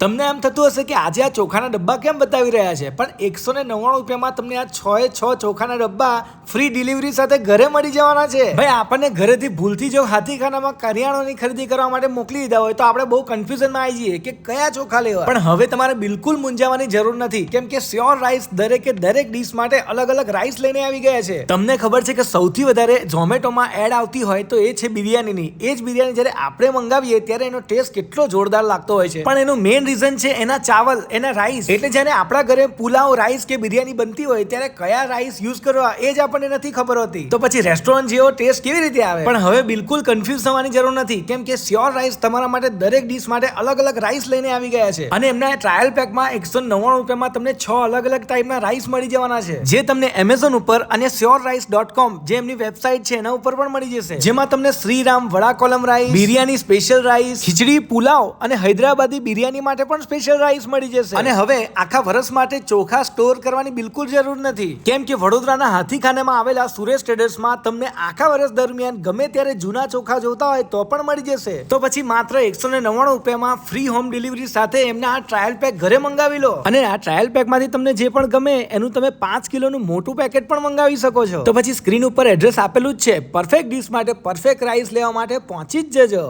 તમને એમ થતું હશે કે આજે આ ચોખાના ડબ્બા કેમ બતાવી રહ્યા છે? પણ એકસો ને નવ્વાણું રૂપિયામાં તમને આ છ એ છ ચોખાના ડબ્બા ફ્રી ડિલિવરી સાથે ઘરે મળી જવાના છે. ભાઈ, આપણને ઘરેથી ભૂલથી જો હાથીખાનામાં કરિયાણાની ખરીદી કરવા માટે મોકલી દીધા હોય તો આપણે બહુ કન્ફ્યુઝનમાં આવી જઈએ કે કયા ચોખા લેવા. પણ હવે તમારે બિલકુલ મૂંઝાવાની જરૂર નથી, કેમ કે શ્યોર રાઈસ દરેકે દરેક ડીશ માટે અલગ અલગ રાઈસ લઈને આવી ગયા છે. તમને ખબર છે કે સૌથી વધારે ઝોમેટોમાં એડ આવતી હોય તો એ છે બિરયાનીની. એ જ બિરયાની જ્યારે આપણે મંગાવીએ ત્યારે એનો ટેસ્ટ કેટલો જોરદાર લાગતો હોય છે. પણ એનું મેઇન રીઝન છે એના ચાવલ, એના રાઈસ એટલે જ્યારે આપણા ઘરે પુલાવ રાઈસ કે બિરયાની બનતી હોય, ત્યારે કયા રાઈસ યુઝ કરવા એ જ આપણને નથી ખબર હોતી. તો પછી રેસ્ટોરન્ટ જેવો ટેસ્ટ કેવી રીતે આવે? પણ હવે બિલકુલ કન્ફ્યુઝ થવાની જરૂર નથી. કેમ કે શ્યોર રાઈસ તમારા માટે દરેક ડીશ માટે અલગ અલગ રાઈસ લઈને આવી ગયા છે. અને એમના ટ્રાયલ પેકમાં એકસો નવ્વાણું રૂપિયામાં તમને છ અલગ અલગ ટાઈપના રાઈસ મળી જવાના છે. જે તમને એમેઝોન ઉપર અને શ્યોર રાઈસ ડોટ કોમ જે એમની વેબસાઇટ છે, એના ઉપર પણ મળી જશે. જેમાં તમને Shriram Wada Kolam rice biryani special rice ખીચડી, પુલાવ અને હૈદરાબાદી બિરયાની માટે પણ સ્પેશિયલ રાઈસ મળી જશે. અને હવે આખા વર્ષ માટે ચોખા સ્ટોર કરવાની બિલકુલ જરૂર નથી. કેમ કે વડોદરાના હાથીખાનામાં આવેલા સુરેશ ટ્રેડર્સમાં તમને આખા વર્ષ દરમિયાન ગમે ત્યારે જૂના ચોખા જોતા હોય તો પણ મળી જશે. તો પછી માત્ર એકસો ને નવ્વાણું રૂપિયામાં ફ્રી હોમ ડિલિવરી સાથે એમના આ ટ્રાયલ પેક ઘરે મંગાવી લો. અને આ ટ્રાયલ પેકમાંથી તમને જે પણ ગમે એનું તમે પાંચ કિલોનું મોટું પેકેટ પણ મંગાવી શકો છો. તો પછી સ્ક્રીન ઉપર એડ્રેસ આપેલું જ છે. પરફેક્ટ ડીશ માટે પરફેક્ટ રાઈસ લેવા માટે પહોંચી જ જજો.